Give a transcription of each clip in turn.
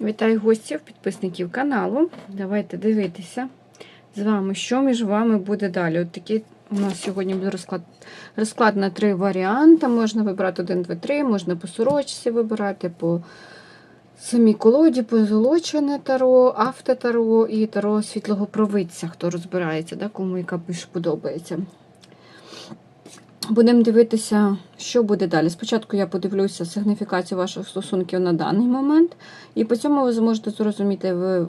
Вітаю гостів, підписників каналу. Давайте дивитися з вами, що між вами буде далі. От такий у нас сьогодні буде розклад, розклад на три варіанти. Можна вибрати 1, 2, 3, можна по сорочці вибирати, по самій колоді, позолочене таро, автотаро і таро світлого провидця, хто розбирається, да, кому яка більш подобається. Будемо дивитися, що буде далі. Спочатку я подивлюся сигніфікацію ваших стосунків на даний момент, і по цьому ви зможете зрозуміти, ви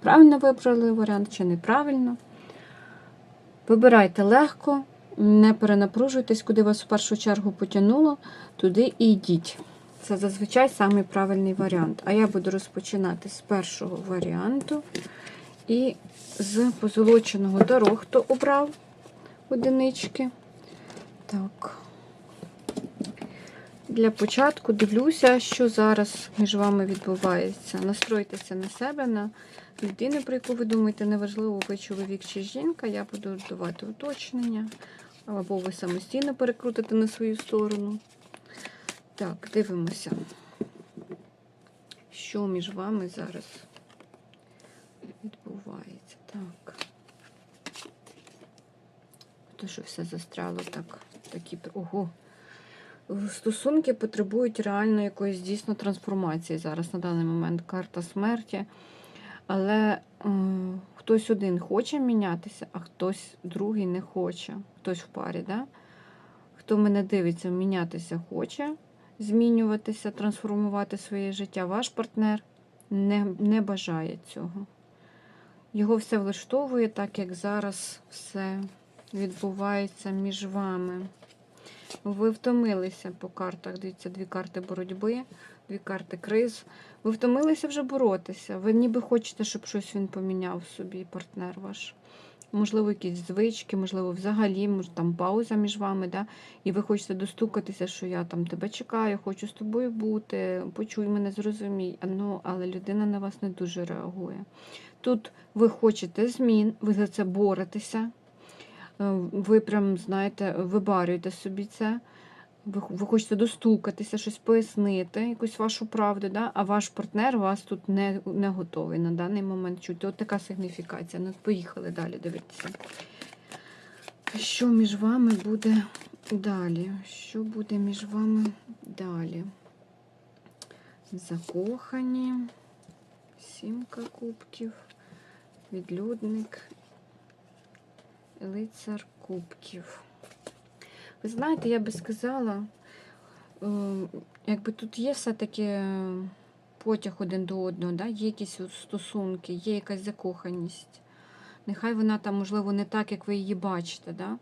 правильно вибрали варіант чи неправильно. Вибирайте легко, не перенапружуйтесь, куди вас в першу чергу потягнуло, туди і йдіть. Це зазвичай самий правильний варіант. А я буду розпочинати з першого варіанту і з позолоченого таро, хто обрав одинички. Так. Для початку дивлюся, що зараз між вами відбувається. Настройтеся на себе, на людину, про яку ви думаєте, неважливо, ви чоловік чи жінка. Я буду давати уточнення. Або ви самостійно перекрутите на свою сторону. Так, дивимося, що між вами зараз відбувається. Так. То, що все застряло так. Такі, ого. Стосунки потребують реально якоїсь дійсно трансформації зараз на даний момент. Карта смерті. Але е, хтось один хоче мінятися, а хтось другий не хоче. Хтось в парі, да? Хто мене дивиться, мінятися хоче, змінюватися, трансформувати своє життя. Ваш партнер не, не бажає цього. Його все влаштовує, так як зараз все відбувається між вами. Ви втомилися по картах. Дивіться, дві карти боротьби, дві карти криз. Ви втомилися вже боротися. Ви ніби хочете, щоб щось він поміняв собі, партнер ваш. Можливо, якісь звички, можливо, взагалі, може, там пауза між вами, да? і ви хочете достукатися, що я там тебе чекаю, хочу з тобою бути, почуй мене, зрозумій. Ну, але людина на вас не дуже реагує. Тут ви хочете змін, ви за це боретеся. Е, ви прям, знаєте, вибарюєте собі це. Ви, хочете достукатися, щось пояснити, якусь вашу правду, да? а ваш партнер вас тут не, не готовий на даний момент чути. От така сигніфікація. Ну, поїхали далі дивитися. Що між вами буде далі? Що буде між вами далі? Закохані, сімка кубків, відлюдник лицар кубків. Ви знаєте, я би сказала, е, якби тут є все-таки потяг один до одного, да? є якісь стосунки, є якась закоханість. Нехай вона там, можливо, не так, як ви її бачите. Да?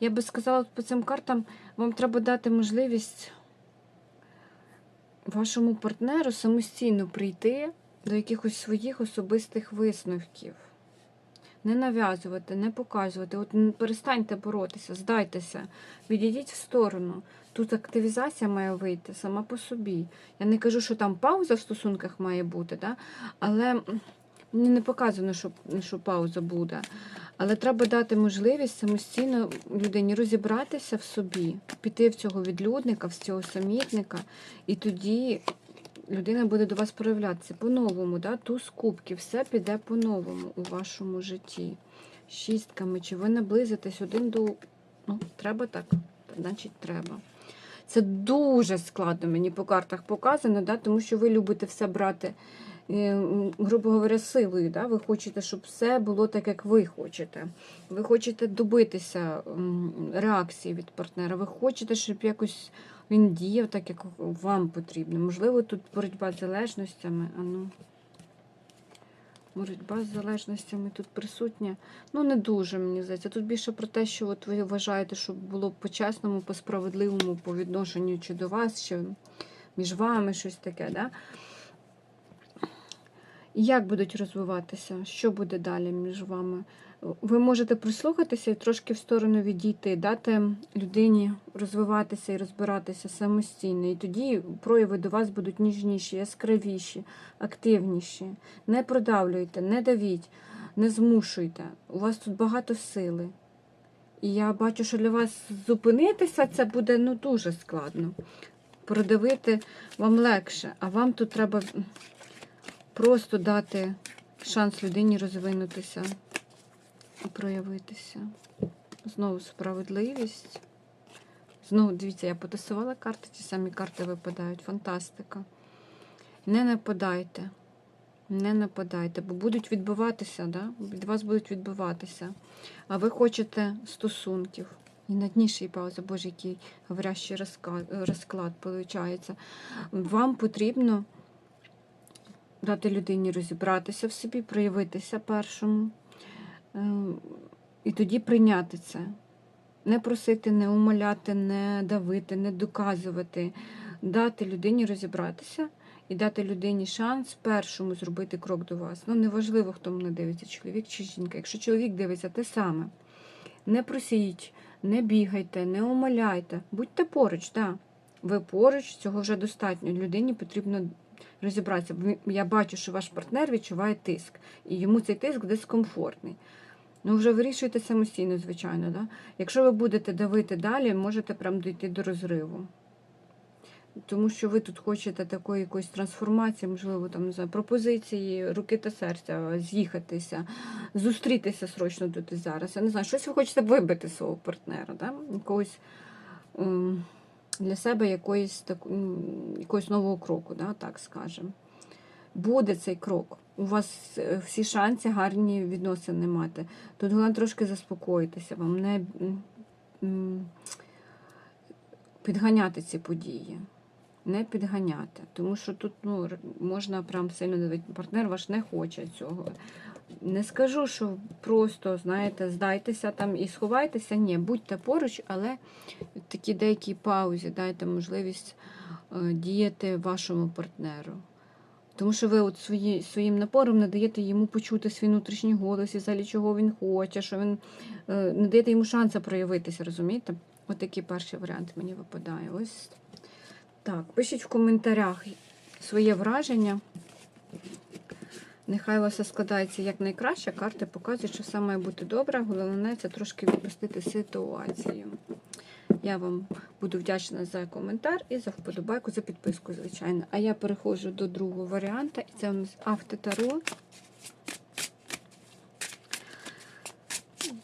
Я би сказала, по цим картам вам треба дати можливість вашому партнеру самостійно прийти до якихось своїх особистих висновків. Не нав'язувати, не показувати. От перестаньте боротися, здайтеся, відійдіть в сторону. Тут активізація має вийти сама по собі. Я не кажу, що там пауза в стосунках має бути, да? але мені не показано, що, що пауза буде. Але треба дати можливість самостійно людині розібратися в собі, піти в цього відлюдника, в цього самітника, і тоді людина буде до вас проявлятися по-новому, да? туз кубків, все піде по-новому у вашому житті. Шістками, чи ви наблизитесь один до. Ну, треба так, значить, треба. Це дуже складно мені по картах показано, да? тому що ви любите все брати, е, грубо говоря, силою. Да? Ви хочете, щоб все було так, як ви хочете. Ви хочете добитися реакції від партнера. Ви хочете, щоб якось він діяв так, як вам потрібно. Можливо, тут боротьба з залежностями. А ну, боротьба з залежностями тут присутня. Ну, не дуже, мені здається. Тут більше про те, що от ви вважаєте, щоб було по-чесному, по-справедливому по відношенню чи до вас, чи між вами щось таке. Да? Як будуть розвиватися? Що буде далі між вами? Ви можете прислухатися і трошки в сторону відійти, дати людині розвиватися і розбиратися самостійно. І тоді прояви до вас будуть ніжніші, яскравіші, активніші. Не продавлюйте, не давіть, не змушуйте. У вас тут багато сили. І я бачу, що для вас зупинитися це буде ну, дуже складно. продавити вам легше, а вам тут треба просто дати шанс людині розвинутися і проявитися. Знову справедливість. Знову, дивіться, я потасувала карти, ті самі карти випадають. Фантастика. Не нападайте. Не нападайте, бо будуть відбиватися, да? від вас будуть відбиватися. А ви хочете стосунків. І на дні ще й пауза, боже, який говорящий розклад виходить. Вам потрібно дати людині розібратися в собі, проявитися першому. Е, І тоді прийняти це. Не просити, не умоляти, не давити, не доказувати. Дати людині розібратися і дати людині шанс першому зробити крок до вас. Ну, неважливо, хто мене дивиться, чоловік чи жінка. Якщо чоловік дивиться, те саме. Не просіть, не бігайте, не умоляйте. Будьте поруч, так. Ви поруч, цього вже достатньо. Людині потрібно розібратися. Я бачу, що ваш партнер відчуває тиск, і йому цей тиск дискомфортний. Ну, вже вирішуйте самостійно, звичайно. Да? Якщо ви будете давити далі, можете прям дійти до розриву. Тому що ви тут хочете такої якоїсь трансформації, можливо, там знаю, пропозиції, руки та серця, з'їхатися, зустрітися срочно тут і зараз. Я не знаю, щось ви хочете вибити свого партнера, да? якогось ем, для себе якоїсь, так, якогось нового кроку, да? так скажемо. Буде цей крок. У вас е, всі шанси гарні відносини мати. Тут головне трошки заспокоїтися, вам не підганяти ці події. Не підганяти. Тому що тут ну, можна прям сильно дивити. Партнер ваш не хоче цього. Не скажу, що просто, знаєте, здайтеся там і сховайтеся. Ні, будьте поруч, але в такій деякій паузі дайте можливість е, діяти вашому партнеру. Тому що ви от свої, своїм напором не даєте йому почути свій внутрішній голос, і взагалі чого він хоче, що він не даєте йому шансу проявитися, розумієте? От такий перший варіант мені випадає. Ось так. Пишіть в коментарях своє враження. Нехай у вас складається як найкраще. Карти показують, що все має бути добре. Головне це трошки відпустити ситуацію. Я вам буду вдячна за коментар і за вподобайку, за підписку, звичайно. А я переходжу до другого варіанта, і це у нас автотаро.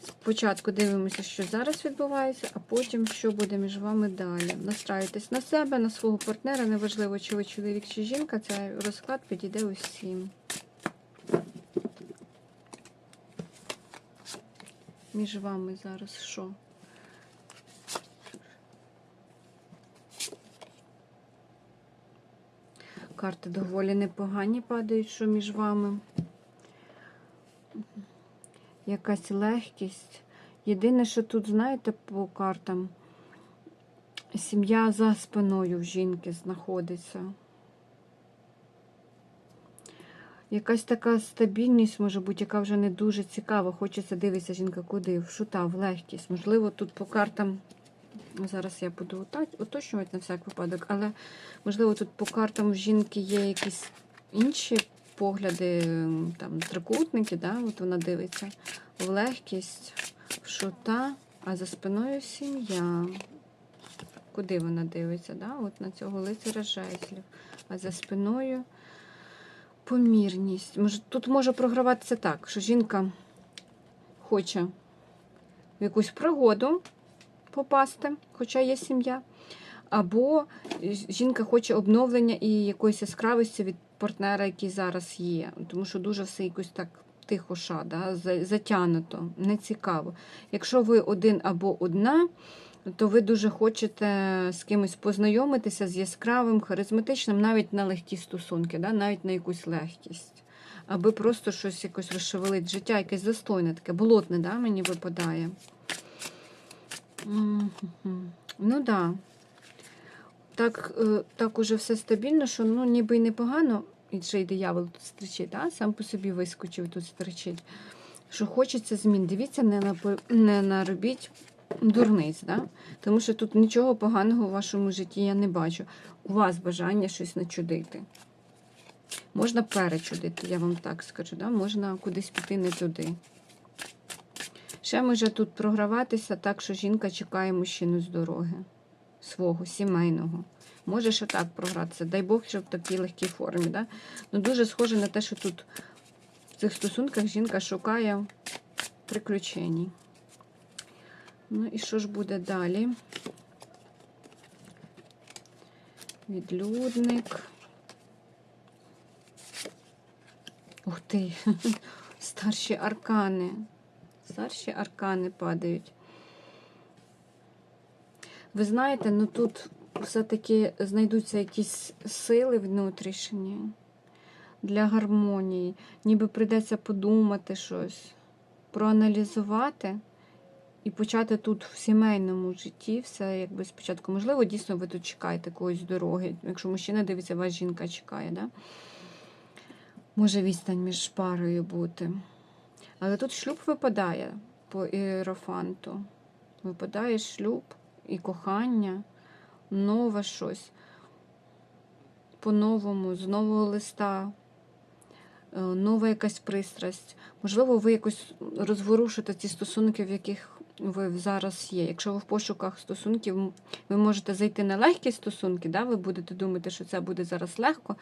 Спочатку дивимося, що зараз відбувається, а потім, що буде між вами далі. Настраюйтесь на себе, на свого партнера, неважливо, чи ви чоловік чи жінка, цей розклад підійде усім. Між вами зараз що? Карти доволі непогані падають, що між вами. Якась легкість. Єдине, що тут, знаєте, по картам, сім'я за спиною в жінки знаходиться. Якась така стабільність може бути, яка вже не дуже цікава. Хочеться дивитися жінка куди? В шута, в легкість. Можливо, тут по картам. ну, Зараз я буду уточнювати на всяк випадок, але можливо тут по картам в жінки є якісь інші погляди, там трикутники, да? от вона дивиться в легкість, в шута, а за спиною сім'я. Куди вона дивиться? Да? От на цього лицаря жезлів. А за спиною помірність. Тут може програватися так, що жінка хоче в якусь пригоду попасти, хоча є сім'я. Або жінка хоче обновлення і якоїсь яскравості від партнера, який зараз є. Тому що дуже все якось так тихо ша, да? за- затягнуто, нецікаво. Якщо ви один або одна, то ви дуже хочете з кимось познайомитися з яскравим, харизматичним, навіть на легкі стосунки, да? навіть на якусь легкість. Аби просто щось якось розшевелить життя, якесь застойне, таке болотне, да? мені випадає. Ну так. Да. Так, е, так уже все стабільно, що ну, ніби й непогано, і ще й диявол тут стрічить, да? сам по собі вискочив тут стрічить. Що хочеться змін. Дивіться, не, напо- не наробіть дурниць, да? тому що тут нічого поганого в вашому житті я не бачу. У вас бажання щось начудити. Можна перечудити, я вам так скажу, да? можна кудись піти не туди. Ще може тут програватися так, що жінка чекає мужчину з дороги свого, сімейного. Може ще так програтися. Дай Бог, щоб в такій легкій формі. Да? Ну, дуже схоже на те, що тут в цих стосунках жінка шукає приключень. Ну і що ж буде далі? Відлюдник. Ух ти, старші аркани. Старші аркани падають. Ви знаєте, ну тут все-таки знайдуться якісь сили внутрішні для гармонії. Ніби прийдеться подумати щось, проаналізувати і почати тут в сімейному житті все якби спочатку. Можливо, дійсно ви тут чекаєте когось дороги. Якщо мужчина дивиться, вас жінка чекає, да? може відстань між парою бути. Але тут шлюб випадає по іерофанту. Випадає шлюб і кохання, нове щось. По-новому, з нового листа, е, нова якась пристрасть. Можливо, ви якось розворушите ці стосунки, в яких ви зараз є. Якщо ви в пошуках стосунків, ви можете зайти на легкі стосунки, да? ви будете думати, що це буде зараз легко,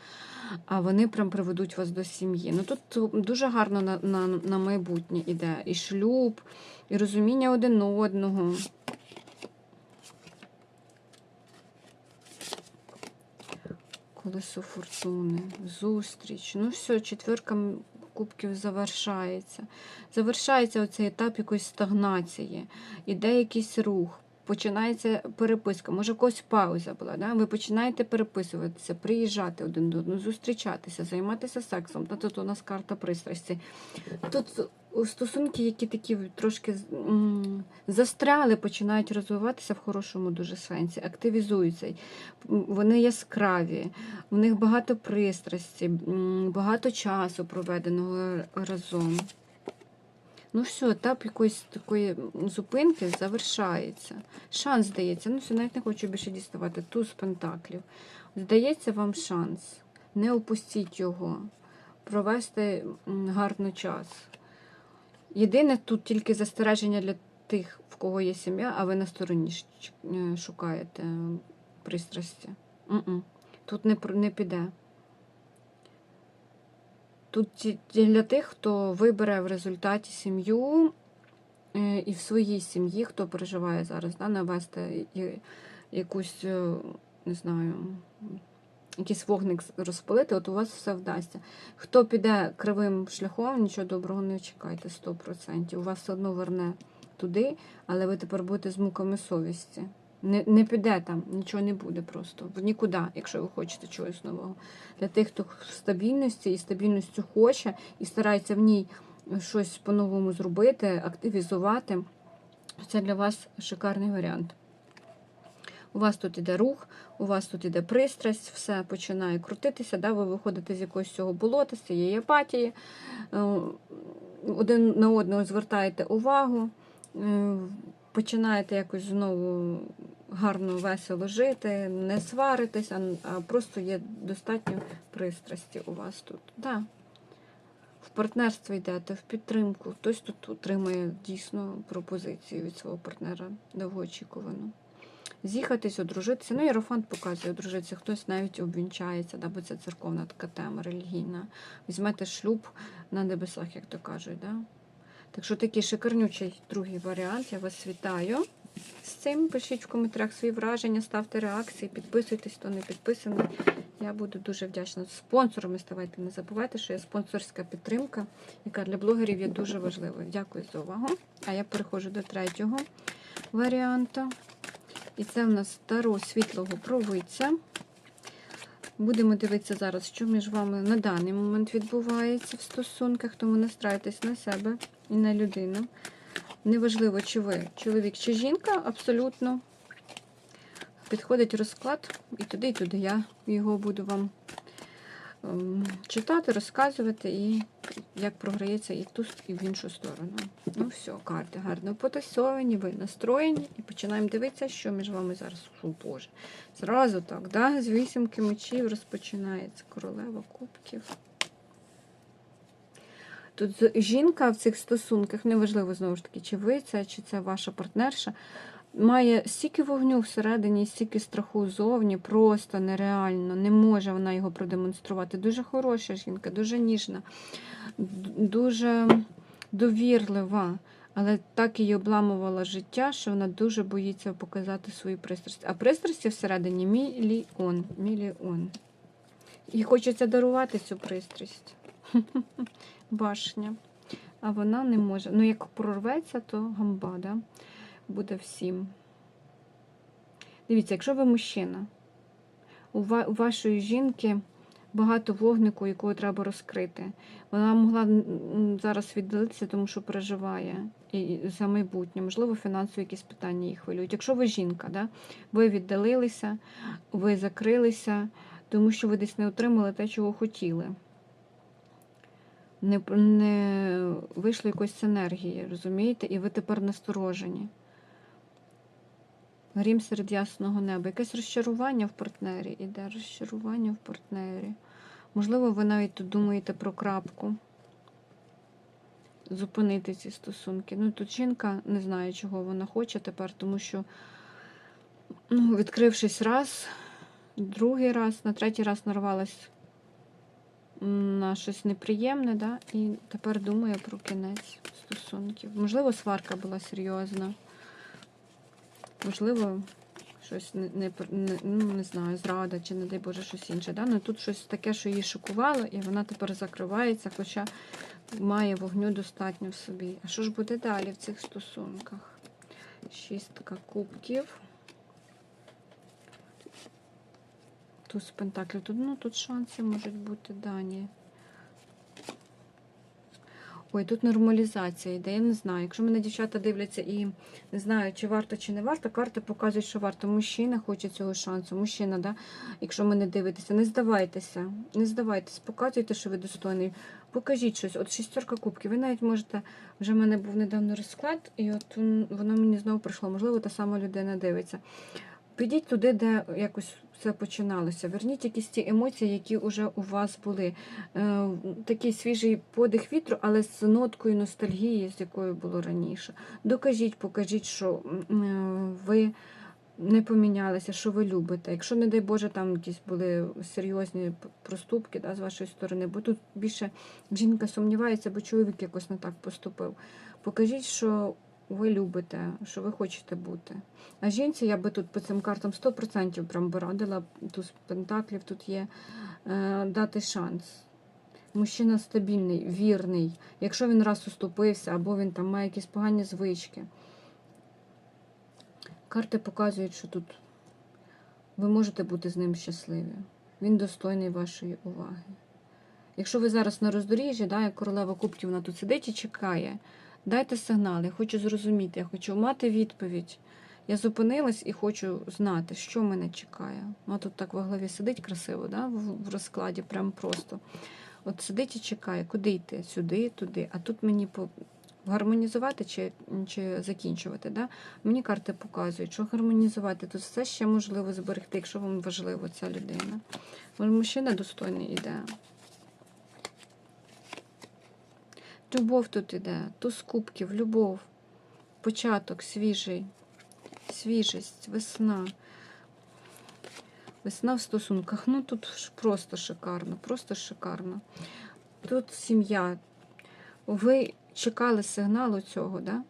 а вони прям приведуть вас до сім'ї. Ну тут дуже гарно на, на, на майбутнє іде. І шлюб, і розуміння один одного. Колесо фортуни, зустріч. Ну все, четверка кубків завершається. Завершається оцей етап якоїсь стагнації, іде якийсь рух. Починається переписка, може у когось пауза була. Да? Ви починаєте переписуватися, приїжджати один до одного, зустрічатися, займатися сексом. Та тут у нас карта пристрасті. Тут стосунки, які такі трошки застряли, починають розвиватися в хорошому дуже сенсі, активізуються. Вони яскраві, у них багато пристрасті, багато часу проведеного разом. Ну все, етап якоїсь такої зупинки завершається. Шанс здається. Ну все, навіть не хочу більше діставати. Туз пентаклів. Здається вам шанс. Не опустіть його. Провести гарно час. Єдине тут тільки застереження для тих, в кого є сім'я, а ви на стороні е, шукаєте пристрасті. Тут не, не піде. Тут для тих, хто вибере в результаті сім'ю е, і в своїй сім'ї, хто переживає зараз, да, навести якусь, е, не знаю, якийсь вогник розпалити, от у вас все вдасться. Хто піде кривим шляхом, нічого доброго не чекайте 100%. У вас все одно верне туди, але ви тепер будете з муками совісті. Не, не піде там, нічого не буде просто. В нікуди, якщо ви хочете чогось нового. Для тих, хто в стабільності і стабільністю хоче, і старається в ній щось по-новому зробити, активізувати, це для вас шикарний варіант. У вас тут іде рух, у вас тут іде пристрасть, все починає крутитися, да? ви виходите з якогось цього болота, з цієї апатії, е, один на одного звертаєте увагу, е, починаєте якось знову гарно, весело жити, не сваритись, а, просто є достатньо пристрасті у вас тут. Да. В партнерство йдете, в підтримку. Хтось тут отримує дійсно пропозицію від свого партнера довгоочікувану. З'їхатись, одружитися. Ну, Єрофант показує одружитися, хтось навіть обвінчається, да, бо це церковна така тема релігійна. Візьмете шлюб на небесах, як то кажуть. Да? Так що такий шикарнючий другий варіант. Я вас вітаю з цим. Пишіть в коментарях свої враження, ставте реакції, підписуйтесь, хто не підписаний. Я буду дуже вдячна. Спонсорами ставайте. Не забувайте, що є спонсорська підтримка, яка для блогерів є дуже важливою. Дякую за увагу. А я переходжу до третього варіанту. І це в нас Таро світлого провидця. Будемо дивитися зараз, що між вами на даний момент відбувається в стосунках, тому настрайтесь на себе і на людину. Неважливо, чи ви чоловік чи жінка, абсолютно підходить розклад і туди, і туди. Я його буду вам ем, читати, розказувати, і як програється і ту, і в іншу сторону. Ну все, карти гарно потасовані, ви настроєні, і починаємо дивитися, що між вами зараз. Фу, Боже. Зразу так, да? з вісімки мечів розпочинається королева кубків. Тут жінка в цих стосунках, неважливо знову ж таки, чи ви це, чи це ваша партнерша, має стільки вогню всередині, стільки страху зовні, просто нереально. Не може вона його продемонструвати. Дуже хороша жінка, дуже ніжна, дуже довірлива. Але так її обламувало життя, що вона дуже боїться показати свої пристрасті. А пристрасті всередині мільйон. Мільйон. І хочеться дарувати цю пристрасть. Башня. А вона не може. Ну, як прорветься, то гамба, буде всім. Дивіться, якщо ви мужчина, у, вашої жінки багато вогнику, якого треба розкрити. Вона могла зараз віддалитися, тому що переживає і за майбутнє. Можливо, фінансові якісь питання її хвилюють. Якщо ви жінка, да? ви віддалилися, ви закрилися, тому що ви десь не отримали те, чого хотіли. Не, не вийшло якоїсь енергії, розумієте? І ви тепер насторожені. Грім серед ясного неба. Якесь розчарування в партнері іде. Розчарування в партнері. Можливо, ви навіть тут думаєте про крапку. Зупинити ці стосунки. Ну, тут жінка не знає, чого вона хоче тепер, тому що, ну, відкрившись раз, другий раз, на третій раз нарвалась на щось неприємне, да? і тепер думає про кінець стосунків. Можливо, сварка була серйозна. Можливо, щось не, не, ну, не знаю, зрада чи, не дай Боже, щось інше. Да? Ну, тут щось таке, що її шокувало, і вона тепер закривається, хоча має вогню достатньо в собі. А що ж буде далі в цих стосунках? Шістка кубків. Туз пентаклів. Тут, ну, тут шанси можуть бути дані. Ой, тут нормалізація йде, я не знаю. Якщо мене дівчата дивляться і не знаю, чи варто, чи не варто, карти показують, що варто. Мужчина хоче цього шансу. Мужчина, да? якщо мене дивитеся, не здавайтеся, не здавайтеся, показуйте, що ви достойний. Покажіть щось. От шістерка кубків. Ви навіть можете, вже в мене був недавно розклад, і от воно мені знову прийшло. Можливо, та сама людина дивиться. Підіть туди, де якось все починалося. Верніть якісь ті емоції, які вже у вас були. Е, такий свіжий подих вітру, але з ноткою ностальгії, з якою було раніше. Докажіть, покажіть, що е, ви не помінялися, що ви любите. Якщо, не дай Боже, там якісь були серйозні проступки да, з вашої сторони, бо тут більше жінка сумнівається, бо чоловік якось не так поступив. Покажіть, що ви любите, що ви хочете бути. А жінці я би тут по цим картам 100% прям би радила, тут пентаклів тут є, е, дати шанс. Мужчина стабільний, вірний. Якщо він раз уступився, або він там має якісь погані звички. Карти показують, що тут ви можете бути з ним щасливі. Він достойний вашої уваги. Якщо ви зараз на роздоріжжі, да, як королева кубків, вона тут сидить і чекає, дайте сигнал, я хочу зрозуміти, я хочу мати відповідь. Я зупинилась і хочу знати, що мене чекає. Вона тут так во главі сидить красиво, да, в в розкладі, прям просто. От сидить і чекає, куди йти? Сюди, туди. А тут мені по... гармонізувати чи, чи закінчувати. Да? Мені карти показують, що гармонізувати. Тут все ще можливо зберегти, якщо вам важливо ця людина. Мужчина достойний іде. Любов тут іде, туз кубків, любов, початок свіжий, свіжість, весна. Весна в стосунках. Ну тут просто шикарно, просто шикарно. Тут сім'я. Ви чекали сигналу цього, да?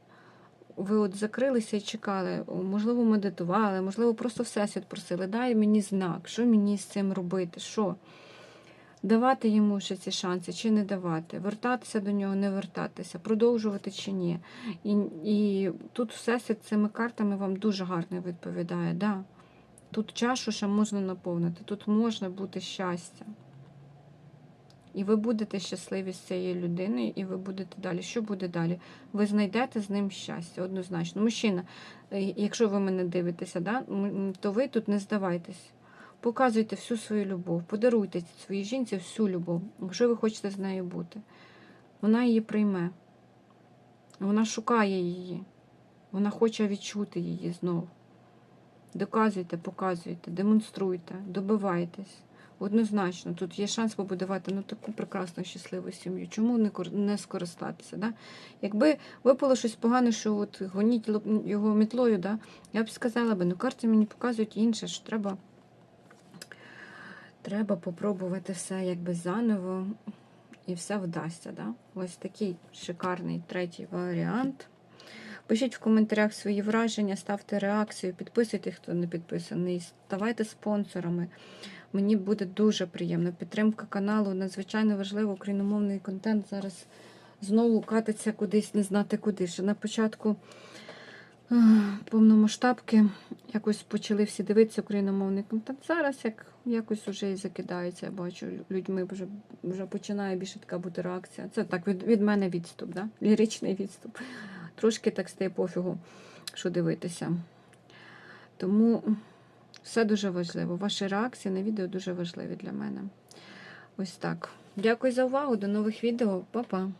Ви от закрилися і чекали, можливо, медитували, можливо, просто всесвіт просили, дай мені знак, що мені з цим робити, що? Давати йому ще ці шанси чи не давати, вертатися до нього, не вертатися, продовжувати чи ні. І, і тут всесвіт цими картами вам дуже гарно відповідає. Да. Тут чашу ще можна наповнити, тут можна бути щастя. І ви будете щасливі з цією людиною, і ви будете далі. Що буде далі? Ви знайдете з ним щастя, однозначно. Мужчина, е, якщо ви мене дивитеся, да, то ви тут не здавайтесь. Показуйте всю свою любов, подаруйте своїй жінці всю любов, якщо ви хочете з нею бути. Вона її прийме. Вона шукає її. Вона хоче відчути її знову. Доказуйте, показуйте, демонструйте, добивайтесь. Однозначно, тут є шанс побудувати ну, таку прекрасну щасливу сім'ю. Чому не, не скористатися? Да? Якби випало щось погане, що от гоніть його мітлою, да? я б сказала би, ну карти мені показують інше, що треба, треба попробувати все якби заново і все вдасться. Да? Ось такий шикарний третій варіант. Пишіть в коментарях свої враження, ставте реакцію, підписуйте, хто не підписаний, ставайте спонсорами. Мені буде дуже приємно. Підтримка каналу надзвичайно важливо. Україномовний контент зараз знову катиться кудись, не знати куди. Ще на початку повномасштабки якось почали всі дивитися україномовний контент. Зараз як якось вже і закидається. Я бачу, людьми вже, вже починає більше така бути реакція. Це так від, від мене відступ, да? ліричний відступ. Трошки так стає пофігу, що дивитися. Тому все дуже важливо. Ваші реакції на відео дуже важливі для мене. Ось так. Дякую за увагу. До нових відео. Па-па.